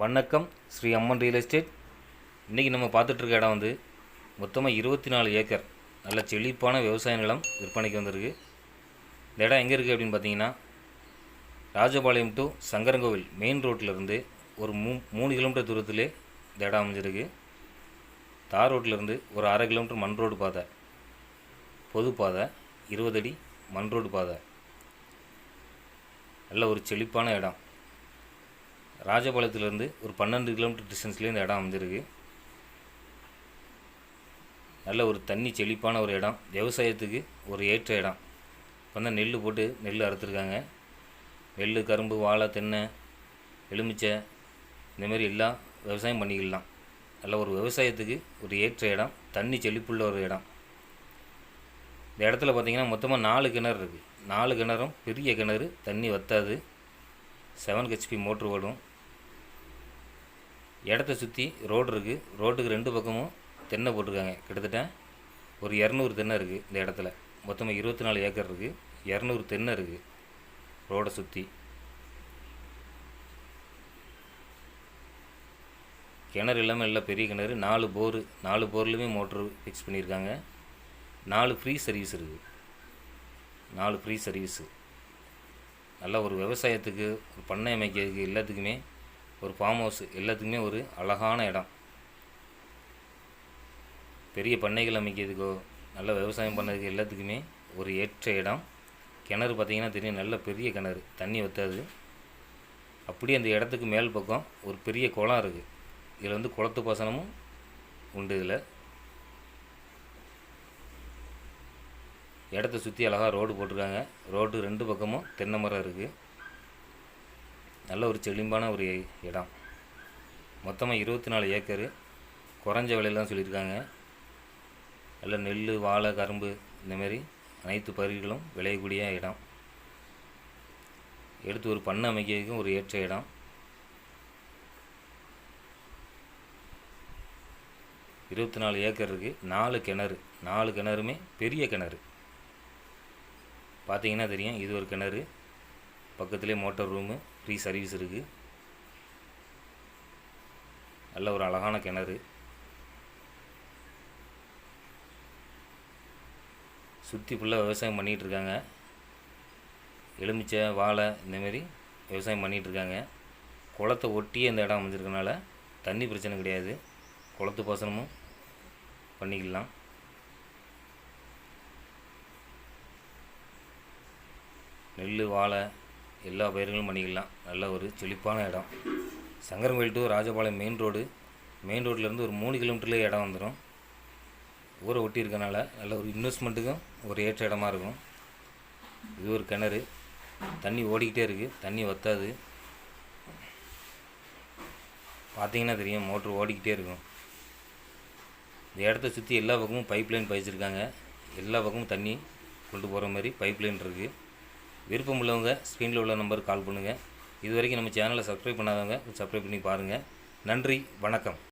வணக்கம் ஸ்ரீ அம்மன் real estate. இன்றைக்கி நம்ம பார்த்துட்ருக்க இடம் வந்து மொத்தமாக இருபத்தி நாலு ஏக்கர். நல்ல செழிப்பான விவசாய நிலம் விற்பனைக்கு வந்திருக்கு. இந்த இடம் எங்கே இருக்குது அப்படின்னு பார்த்தீங்கன்னா ராஜபாளையம் டு சங்கரங்கோவில் மெயின் ரோட்டிலேருந்து ஒரு மூ மூணு கிலோமீட்டர் தூரத்திலே இந்த இடம் அமைஞ்சிருக்கு. தார் ரோட்டிலேருந்து ஒரு அரை கிலோமீட்டர் மண் ரோடு பாதை. பொது பாதை இருபது அடி மண் ரோடு பாதை. நல்ல ஒரு செழிப்பான இடம். ராஜபாளையத்துலேருந்து ஒரு பன்னெண்டு கிலோமீட்டர் டிஸ்டன்ஸ்லேயே இந்த இடம் அமைஞ்சிருக்கு. நல்ல ஒரு தண்ணி செழிப்பான ஒரு இடம். விவசாயத்துக்கு ஒரு ஏற்ற இடம். இப்போ தான் நெல் போட்டு நெல் அறுத்துருக்காங்க. நெல் கரும்பு வாழை தென்னை எலுமிச்சை இந்தமாரி எல்லாம் விவசாயம் பண்ணிக்கலாம். நல்ல ஒரு விவசாயத்துக்கு ஒரு ஏற்ற இடம். தண்ணி செழிப்புள்ள ஒரு இடம். இந்த இடத்துல பார்த்திங்கன்னா மொத்தமாக நாலு கிணறு இருக்குது நாலு கிணறும் பெரிய கிணறு. தண்ணி வத்தாது. செவன் ஹெச்பி மோட்ரு ஓடும். இடத்த சுற்றி ரோடு இருக்குது ரோட்டுக்கு ரெண்டு பக்கமும் தென்னை போட்டிருக்காங்க. கிட்டத்தட்ட ஒரு இரநூறு தென்னை இருக்குது இந்த இடத்துல. மொத்தமாக இருபத்தி நாலு ஏக்கர் இருக்குது இரநூறு தென்னை இருக்குது ரோடை சுற்றி கிணறு இல்லாமல் எல்லாம் பெரிய கிணறு. நாலு போரு நாலு போர்லையுமே மோட்ரு ஃபிக்ஸ் பண்ணியிருக்காங்க. நாலு ஃப்ரீ சர்வீஸ் இருக்குது நாலு ஃப்ரீ சர்வீஸு நல்ல ஒரு விவசாயத்துக்கு ஒரு பண்ணை அமைக்கிறதுக்கு எல்லாத்துக்குமே ஒரு ஃபார்ம் ஹவுஸ் எல்லாத்துக்குமே ஒரு அழகான இடம். பெரிய பண்ணைகள் அமைக்கிறதுக்கோ நல்ல விவசாயம் பண்ணதுக்கு எல்லாத்துக்குமே ஒரு ஏற்ற இடம். கிணறு பார்த்திங்கன்னா தெரியும் நல்ல பெரிய கிணறு தண்ணி வற்றாது. அப்படியே அந்த இடத்துக்கு மேல் பக்கம் ஒரு பெரிய குளம் இருக்குது இதில் வந்து குளத்து பாசனமும் உண்டு இதில். இடத்த சுற்றி அழகாக ரோடு போட்டிருக்காங்க. ரோடு ரெண்டு பக்கமும் தென்னை மரம் இருக்குது நல்ல ஒரு செழிம்பான ஒரு இடம். மொத்தமாக இருபத்தி நாலு ஏக்கரு குறைஞ்ச விலையெல்லாம் சொல்லியிருக்காங்க. நல்ல நெல் வாழை கரும்பு இந்தமாரி அனைத்து பயிர்களும் விளையக்கூடிய இடம். எடுத்து ஒரு பண்ணை அமைக்கிறதுக்கும் ஒரு ஏற்ற இடம். இருபத்தி நாலு ஏக்கர் இருக்குது நாலு கிணறு. நாலு கிணறுமே பெரிய கிணறு. பார்த்தீங்கன்னா தெரியும். இது ஒரு கிணறு. பக்கத்துலேயே மோட்டார் ரூமு ஃப்ரீ சர்வீஸ் இருக்குது நல்ல ஒரு அழகான கிணறு. சுற்றி ஃபுல்லாக விவசாயம் பண்ணிகிட்ருக்காங்க எலுமிச்சை வாழை இந்தமாரி விவசாயம் பண்ணிகிட்டு இருக்காங்க. குளத்தை ஒட்டியே இந்த இடம் அமைஞ்சிருக்கனால தண்ணி பிரச்சனை கிடையாது. குளத்து பாசனமும் பண்ணிக்கலாம். நெல் வாழை எல்லா பயிர்களும் பண்ணிக்கலாம் நல்ல ஒரு செழிப்பான இடம். Sankarankoil to Rajapalayam main road main ரோட்லேருந்து ஒரு மூணு கிலோமீட்டர்லேயே இடம் வந்துடும் ஊரை ஒட்டி இருக்கனால நல்ல ஒரு இன்வெஸ்ட்மெண்ட்டுக்கும் ஒரு ஏற்ற இடமா இருக்கும். இது ஒரு கிணறு. தண்ணி ஓடிக்கிட்டே இருக்குது தண்ணி வத்தாது. பார்த்தீங்கன்னா தெரியும் மோட்ரு ஓடிக்கிட்டே இருக்கும். இந்த இடத்த சுற்றி எல்லா பக்கமும் பைப் லைன் பதிச்சிருக்காங்க எல்லா பக்கமும் தண்ணி கொண்டு போகிற மாதிரி பைப் லைன் இருக்குது விருப்பம் உள்ளவங்க ஸ்க்ரீனில் உள்ள நம்பருக்கு கால் பண்ணுங்கள் இது வரைக்கும் நம்ம சேனலை சப்ஸ்கிரைப் பண்ணாதவங்க சப்ஸ்கிரைப் பண்ணி பாருங்கள் நன்றி வணக்கம்.